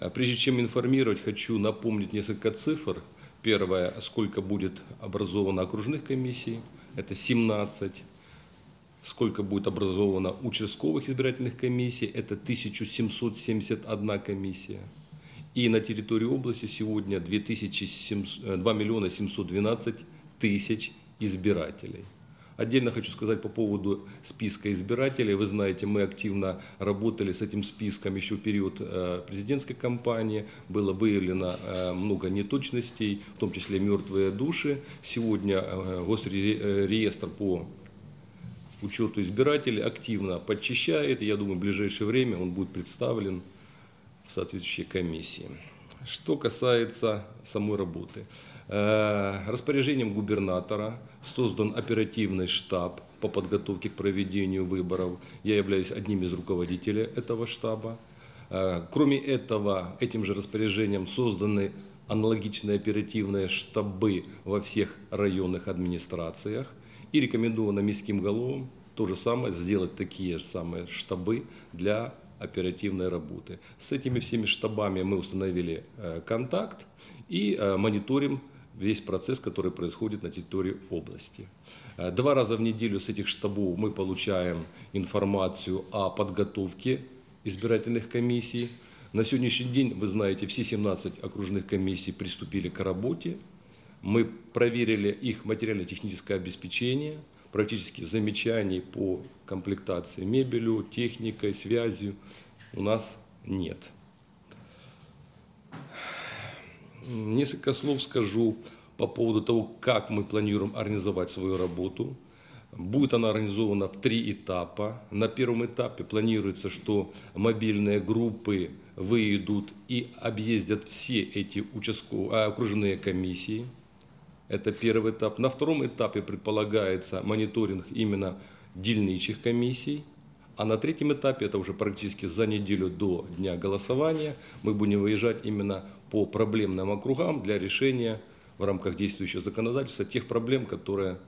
Э, Прежде чем информировать, хочу напомнить несколько цифр. Первое, сколько будет образовано окружных комиссий, это 17. Сколько будет образовано участковых избирательных комиссий, это 1771 комиссия. И на территории области сегодня 2700, 2 миллиона 712 тысяч избирателей. Отдельно хочу сказать по поводу списка избирателей. Вы знаете, мы активно работали с этим списком еще в период э, президентской кампании. Было выявлено э, много неточностей, в том числе мертвые души. Сегодня э, госреестр по учету избирателей активно подчищает. Я думаю, в ближайшее время он будет представлен в соответствующей комиссии. Что касается самой работы. Э, распоряжением губернатора создан оперативный штаб по подготовке к проведению выборов. Я являюсь одним из руководителей этого штаба. Э, кроме этого, этим же распоряжением созданы аналогичные оперативные штабы во всех районных администрациях. И рекомендовано міським головам то же самое сделать такие же самые штабы для оперативной работы. С этими всеми штабами мы установили э, контакт и э, мониторим весь процесс, который происходит на территории области. Э, Два раза в неделю с этих штабов мы получаем информацию о подготовке избирательных комиссий. На сегодняшний день, вы знаете, все 17 окружных комиссий приступили к работе. Мы проверили их материально-техническое обеспечение, практически замечаний по комплектации мебелью, техникой, связью у нас нет. Несколько слов скажу по поводу того, как мы планируем организовать свою работу. Будет она организована в три этапа. На первом этапе планируется, что мобильные группы выйдут и объездят все эти участковые, окружные комиссии. Это первый этап. На втором этапе предполагается мониторинг именно дельничих комиссий. А на третьем этапе, это уже практически за неделю до дня голосования, мы будем выезжать именно по проблемным округам для решения в рамках действующего законодательства тех проблем, которые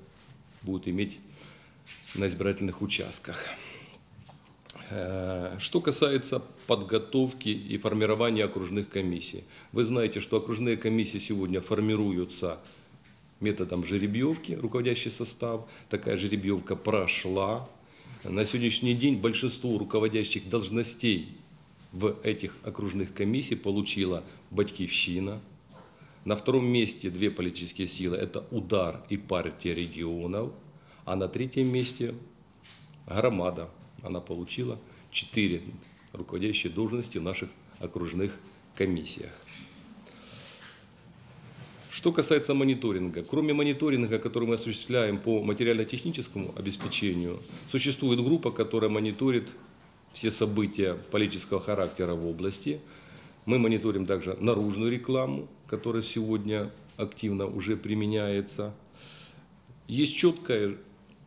будут иметь на избирательных участках. Э, Что касается подготовки и формирования окружных комиссий. Вы знаете, что окружные комиссии сегодня формируются методом жеребьевки, руководящий состав. Такая жеребьевка прошла. На сегодняшний день большинство руководящих должностей в этих окружных комиссий получила Батькивщина. На втором месте две политические силы – это «Удар» и «Партия регионов». А на третьем месте «Громада». Она получила четыре руководящие должности в наших окружных комиссиях. Что касается мониторинга, кроме мониторинга, который мы осуществляем по материально-техническому обеспечению, существует группа, которая мониторит все события политического характера в области. Мы мониторим также наружную рекламу, которая сегодня активно уже применяется. Есть четкая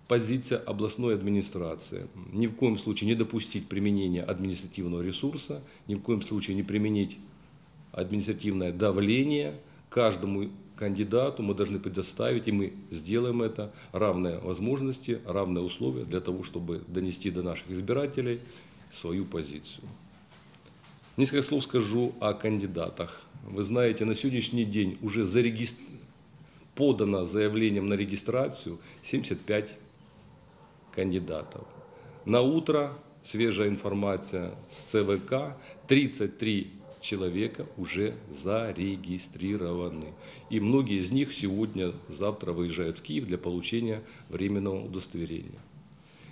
позиция областной администрации. Ни в коем случае не допустить применения административного ресурса, ни в коем случае не применить административное давление – каждому кандидату мы должны предоставить, и мы сделаем это, равные возможности, равные условия для того, чтобы донести до наших избирателей свою позицию. Несколько слов скажу о кандидатах. Вы знаете, на сегодняшний день уже зарегистр... подано заявлением на регистрацию 75 кандидатов. На утро свежая информация с ЦВК, 33 человека уже зарегистрированы. И многие из них сегодня, завтра выезжают в Киев для получения временного удостоверения.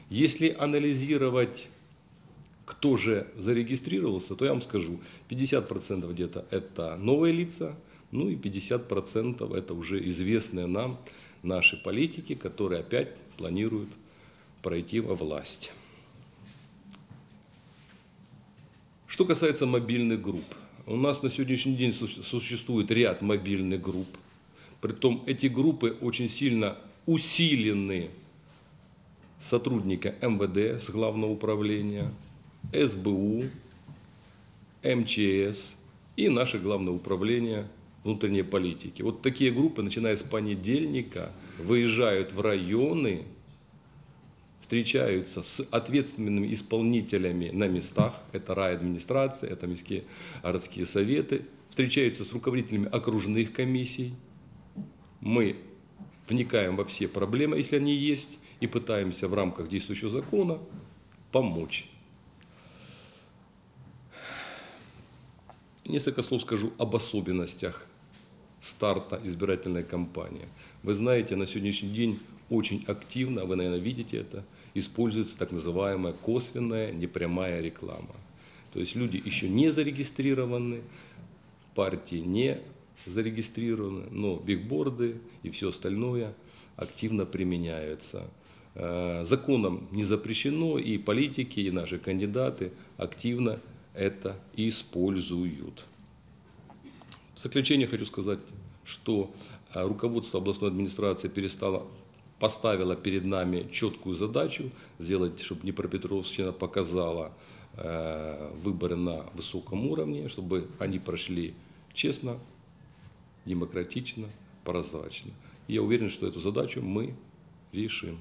Если анализировать, кто же зарегистрировался, то я вам скажу, 50% где-то это новые лица, ну и 50% это уже известные нам наши политики, которые опять планируют пройти во власть. Что касается мобильных групп. У нас на сегодняшний день существует ряд мобильных групп. Притом эти группы очень сильно усилены сотрудника МВД с главного управления, СБУ, МЧС и наше главное управление внутренней политики. Вот такие группы, начиная с понедельника, выезжают в районы встречаются с ответственными исполнителями на местах, это райадминистрация, это міськие городские советы, встречаются с руководителями окружных комиссий. Мы вникаем во все проблемы, если они есть, и пытаемся в рамках действующего закона помочь. Несколько слов скажу об особенностях старта избирательной кампании. Вы знаете, на сегодняшний день очень активно, вы, наверное, видите это, используется так называемая косвенная непрямая реклама. То есть люди еще не зарегистрированы, партии не зарегистрированы, но бигборды и все остальное активно применяются. Э, Законом не запрещено, и политики, и наши кандидаты активно это используют. Заключение хочу сказать, что э, руководство областной администрации перестало, поставило перед нами четкую задачу сделать, чтобы Днепропетровщина показала э, выборы на высоком уровне, чтобы они прошли честно, демократично, прозрачно. И я уверен, что эту задачу мы решим.